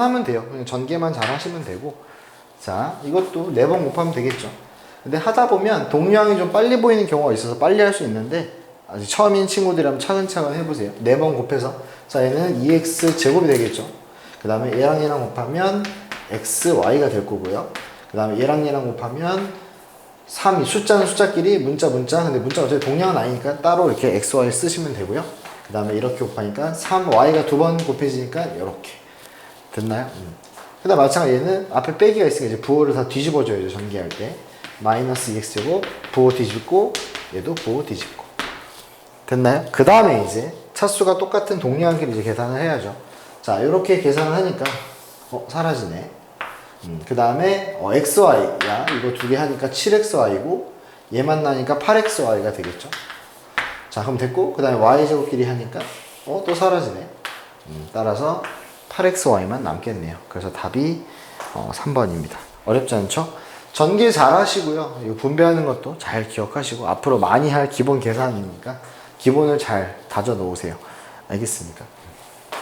하면 돼요. 그냥 전개만 잘 하시면 되고. 자, 이것도 4번 곱하면 되겠죠. 근데 하다 보면 동량이 좀 빨리 보이는 경우가 있어서 빨리 할 수 있는데 아직 처음인 친구들이라면 차근차근 해보세요. 4번 곱해서 자 얘는 2x 제곱이 되겠죠. 그 다음에 얘랑 얘랑 곱하면 xy가 될 거고요. 그 다음에 얘랑 얘랑 곱하면 3이 숫자는 숫자끼리 문자 문자 근데 문자 어차피 동량은 아니니까 따로 이렇게 xy 쓰시면 되고요. 그 다음에 이렇게 곱하니까 3y가 두 번 곱해지니까 이렇게 됐나요? 음. 그 다음 마찬가지 얘는 앞에 빼기가 있으니까 이제 부호를 다 뒤집어줘야죠 전개할 때 마이너스 2x제곱 부호 뒤집고 얘도 부호 뒤집고 됐나요? 그 다음에 이제 차수가 똑같은 동량끼리 이제 계산을 해야죠 자 이렇게 계산을 하니까 어 사라지네 음, 그 다음에 어, xy야 이거 두 개 하니까 7xy고 얘만 나니까 8xy가 되겠죠 자 그럼 됐고 그 다음에 y제곱끼리 하니까 어 또 사라지네 음, 따라서 8xy만 남겠네요 그래서 답이 어, 3번입니다 어렵지 않죠? 전개 잘 하시고요 이거 분배하는 것도 잘 기억하시고 앞으로 많이 할 기본 계산이니까 기본을 잘 다져 놓으세요 알겠습니까?